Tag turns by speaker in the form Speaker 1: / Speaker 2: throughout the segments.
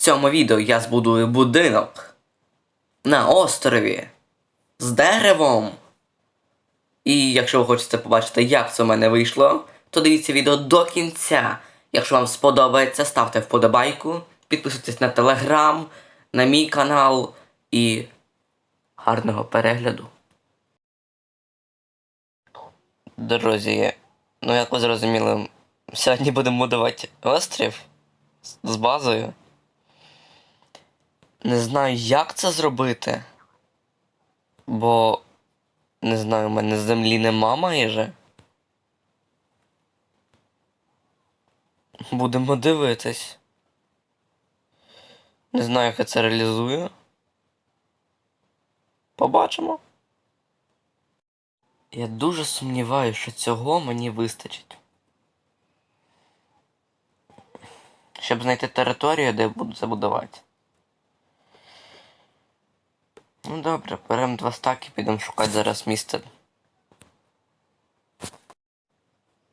Speaker 1: цьому відео я збудую будинок на острові з деревом. І якщо ви хочете побачити, як це в мене вийшло, то дивіться відео до кінця. Якщо вам сподобається, ставте вподобайку, підписуйтесь на телеграм, на мій канал і гарного перегляду. Друзі, ну як ви зрозуміли, сьогодні будемо будувати острів з- базою. Не знаю, як це зробити. Бо не знаю, у мене землі нема майже. Будемо дивитись. Не знаю, як я це реалізую. Побачимо. Я дуже сумніваюся, що цього мені вистачить. Щоб знайти територію, де я буду забудувати. Ну добре, беремо два стаки, підемо шукати зараз місце.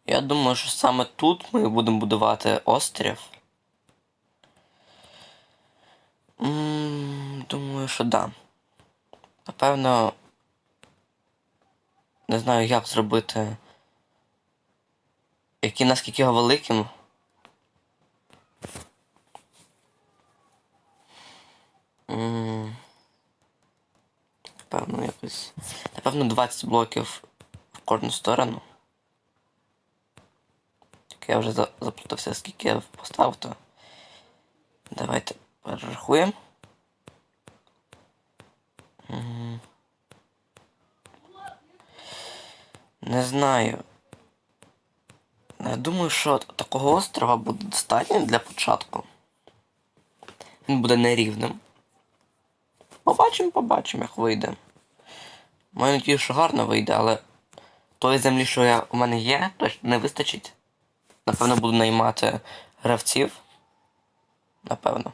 Speaker 1: Я думаю, що саме тут ми будемо будувати острів. М, Думаю, що да. Напевно. Не знаю, як зробити. Який наскільки його великим. М, Напевно, якось. Напевно, 20 блоків в кожну сторону. Так я вже заплутався, скільки я поставив, то. Давайте перерахуємо. Не знаю. Я думаю, що такого острова буде достатньо для початку. Він буде нерівним. Побачимо, побачимо, як вийде. Маю надію, що гарно вийде, але тої землі, що я, у мене є, точно не вистачить. Напевно, буду наймати гравців. Напевно.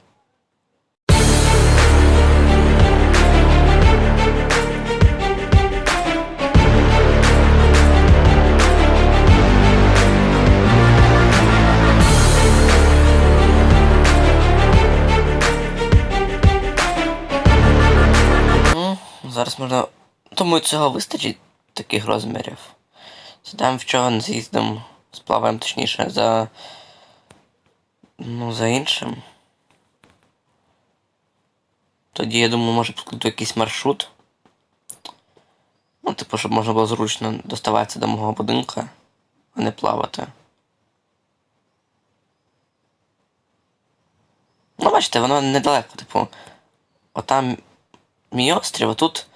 Speaker 1: Зараз можна. Думаю, цього вистачить таких розмірів. Сідаємо в човен, з'їздимо, сплаваємо точніше за. Ну, за іншим. Тоді, я думаю, може підкладу якийсь маршрут. Ну, типу, щоб можна було зручно доставатися до мого будинка, а не плавати. Ну, бачите, воно недалеко, типу. Отам мій острів, а тут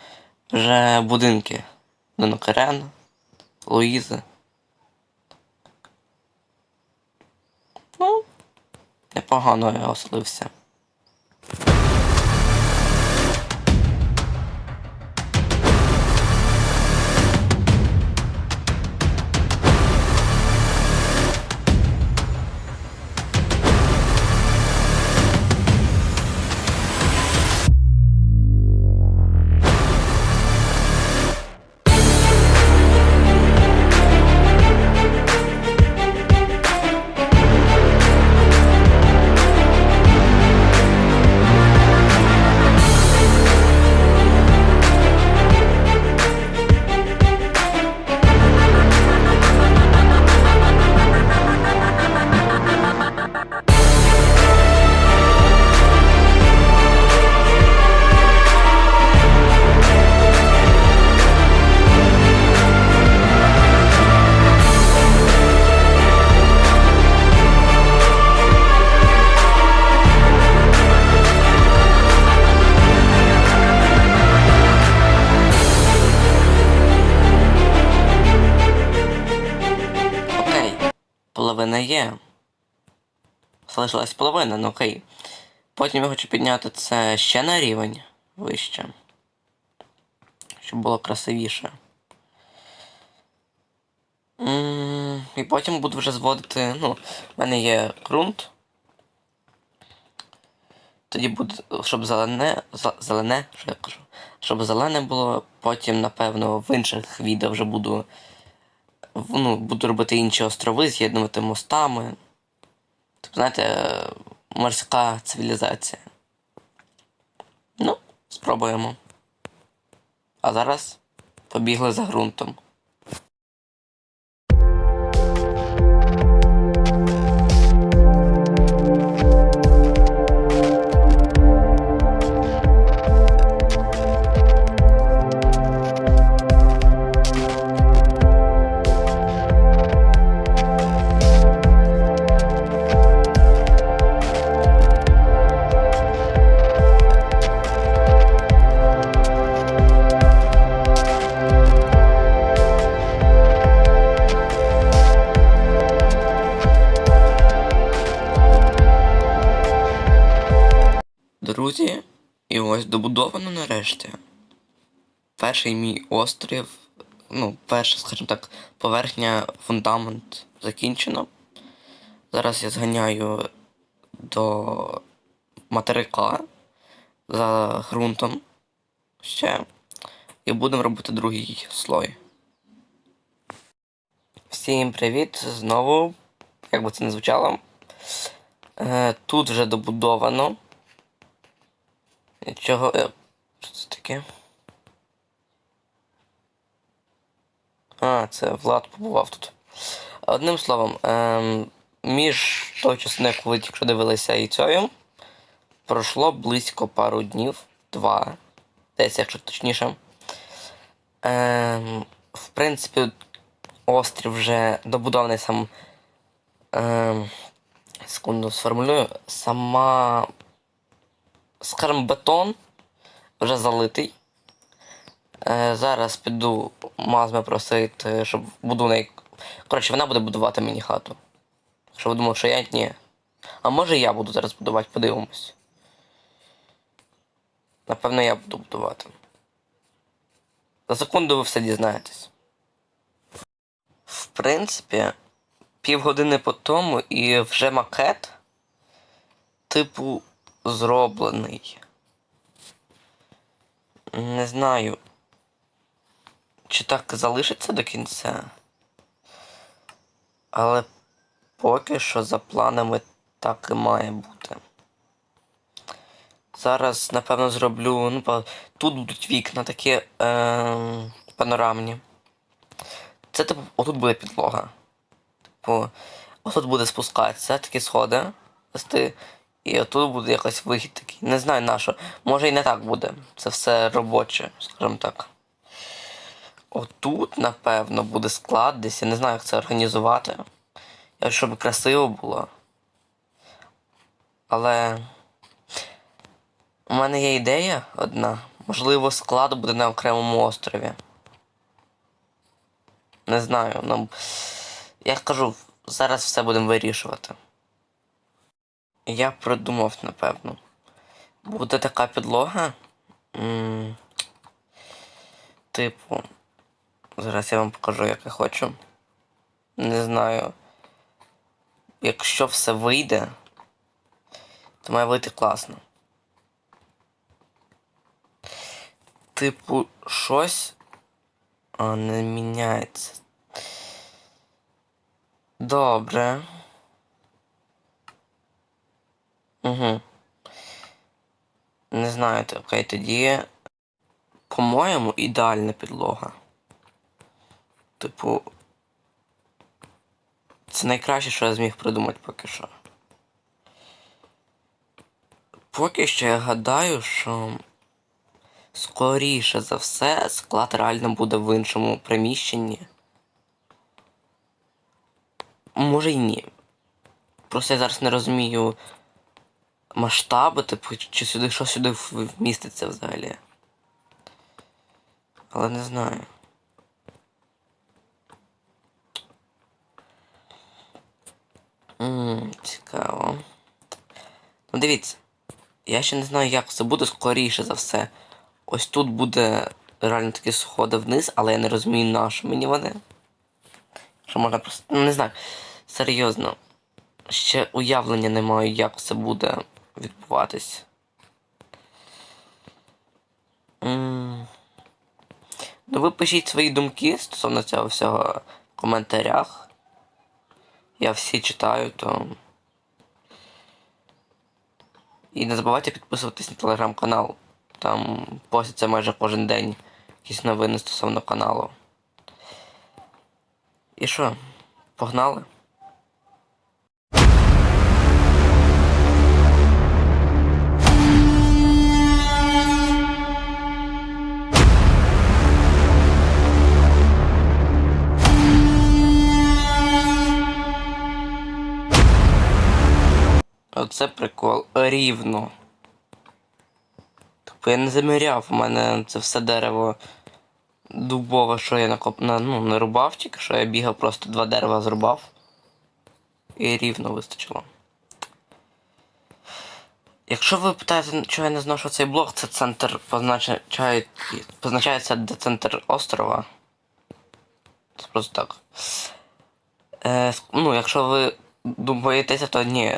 Speaker 1: вже будинки. Донокерен, Луїзи. Ну, непогано я оселився. Залишилась половина, ну окей. Потім я хочу підняти це ще на рівень вище. Щоб було красивіше. І потім буду вже зводити. Ну, в мене є ґрунт. Тоді буде, щоб зелене, зелене, що я кажу, щоб зелене було, потім, напевно, в інших відео вже буду ну, буду робити інші острови, з'єднувати мостами. Тобто, знаєте, морська цивілізація. Ну, спробуємо. А зараз побігли за ґрунтом. Друзі, і ось добудовано нарешті. Перший мій острів, ну, перша, скажімо так, поверхня, фундамент закінчено. Зараз я зганяю до материка за ґрунтом ще. І будемо робити другий слой. Всім привіт! Знову, як би це не звучало. Е, тут вже добудовано. Чого. е, Що це таке? А, це Влад побував тут. Одним словом, ем, між той частиною, ви тільки дивилися і цією, пройшло близько пару днів, два, десь, якщо точніше. Ем, в принципі, острів вже добудований сам. Ем, секунду сформулюю. Сама скажімо, бетон вже залитий. Е, зараз піду мазми просити, щоб буду неї. Коротше, вона буде будувати мені хату. Що ви думали, що я ні. А може я буду зараз будувати, подивимось. Напевно, я буду будувати. За секунду ви все дізнаєтесь. В принципі, півгодини по тому і вже макет, типу, зроблений. Не знаю. Чи так залишиться до кінця. Але поки що за планами так і має бути. Зараз, напевно, зроблю. Ну, тут будуть вікна такі е- панорамні. Це типу, отут буде підлога. Типу, отут буде спускатися, такі сходи. вести. І отут буде якось вихід такий. Не знаю на що. Може і не так буде. Це все робоче, скажімо так. Отут, напевно, буде склад десь. Я не знаю, як це організувати. Я щоб красиво було. Але. У мене є ідея одна. Можливо, склад буде на окремому острові. Не знаю. Ну, я кажу, зараз все будемо вирішувати. Я придумав, напевно. Буде така підлога. М, Типу. Зараз я вам покажу, як я хочу. Не знаю. Якщо все вийде, то має вийти класно. Типу, щось. А, не міняється. Добре. Угу. Не знаю, окей, тоді. По-моєму, ідеальна підлога. Типу. Це найкраще, що я зміг придумати поки що. Поки що я гадаю, що скоріше за все склад реально буде в іншому приміщенні. Може й ні. Просто я зараз не розумію масштаби, типу, чи сюди, що сюди вміститься взагалі. Але не знаю. Ммм, цікаво. Ну дивіться. Я ще не знаю, як це буде скоріше за все. Ось тут буде реально такі сходи вниз, але я не розумію, на що мені вони. Що можна просто. Ну не знаю. Серйозно. Ще уявлення не маю, як це буде відбуватись. Ну ви пишіть свої думки стосовно цього всього в коментарях. Я всі читаю, то. І не забувайте підписуватись на телеграм-канал. Там постяться майже кожен день якісь новини стосовно каналу. І що? Погнали? Оце прикол. Рівно. Тобто я не заміряв, у мене це все дерево дубове, що я накоп... ну, не рубав, тільки що я бігав, просто два дерева зрубав. І рівно вистачило. Якщо ви питаєте, чого я не зношу цей блок, це центр позначає... позначається де центр острова. Це просто так. Е, ну, якщо ви боїтеся, то ні.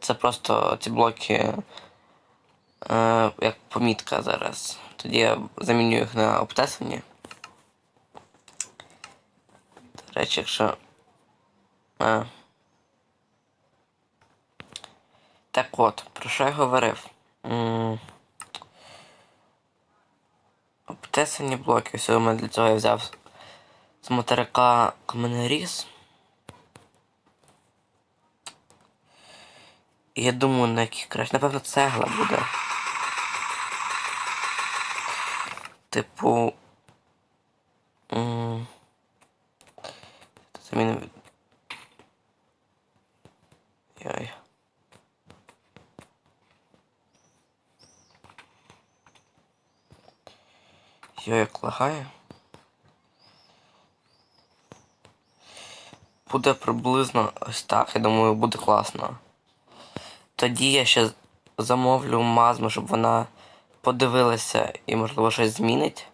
Speaker 1: Це просто ці блоки е, як помітка зараз. Тоді я заміню їх на обтесані. До речі, якщо. А. Так от, про що я говорив? М, Обтесані блоки. Мене для цього я взяв з материка каменеріз. Я думаю, на яких краще. Напевно, цегла буде. Типу. м, Заміну. від- Йой. Йой, як лагає. Буде приблизно ось так, я думаю, буде класно. Тоді я ще замовлю мазму, щоб вона подивилася і, можливо, щось змінить.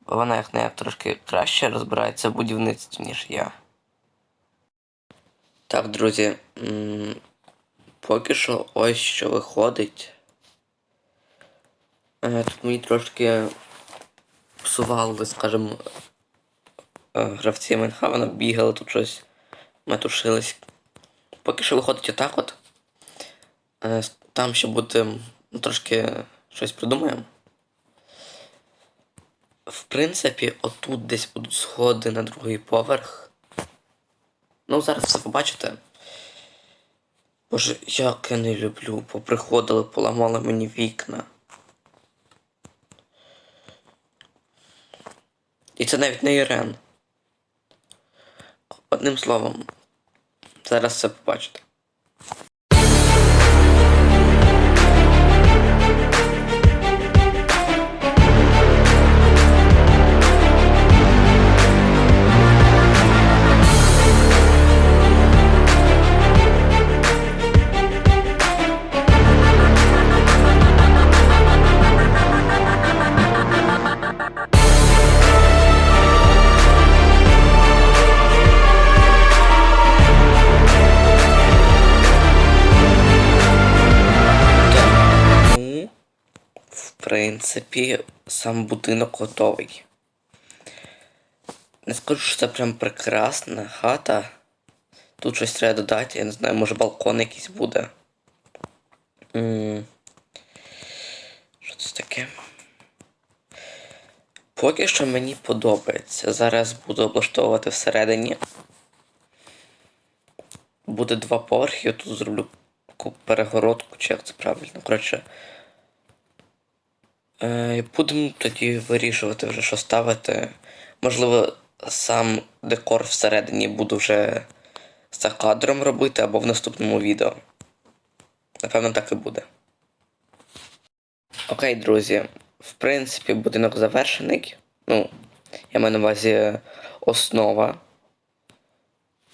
Speaker 1: Бо вона як не трошки краще розбирається в будівництві, ніж я. Так, друзі. Поки що ось що виходить. Е, Тут мені трошки псували, скажімо, е, гравці Майнхавена бігали тут щось, метушились. Поки що виходить отак от. Е, Там ще буде ну, трошки щось придумаємо. В принципі, отут десь будуть сходи на другий поверх. Ну, зараз все побачите. Боже, як я не люблю, поприходили, поламали мені вікна. І це навіть не Ірен. Одним словом, зараз все побачите. Принципі, сам будинок готовий. Не скажу, що це прям прекрасна хата. Тут щось треба додати, я не знаю, може балкон якийсь буде. Що це таке? Поки що мені подобається. Зараз буду облаштовувати всередині. Буде два поверхи, я тут зроблю перегородку, чи як це правильно. Коротше. Е, будемо тоді вирішувати вже, що ставити. Можливо, сам декор всередині буду вже за кадром робити або в наступному відео. Напевно, так і буде. Окей, друзі. В принципі, будинок завершений. Ну, я маю на увазі основа.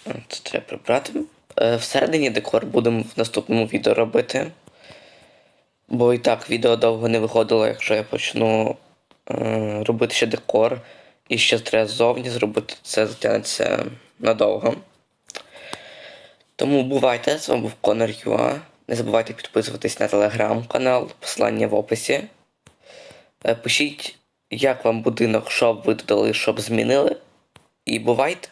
Speaker 1: Це треба прибрати. Е, Всередині декор будемо в наступному відео робити. Бо і так відео довго не виходило, якщо я почну е, робити ще декор. І ще треба ззовні зробити, це затягнеться надовго. Тому бувайте, з вами був Конор Юа. Не забувайте підписуватись на телеграм-канал, посилання в описі. Е, Пишіть, як вам будинок, що б ви додали, щоб змінили. І бувайте!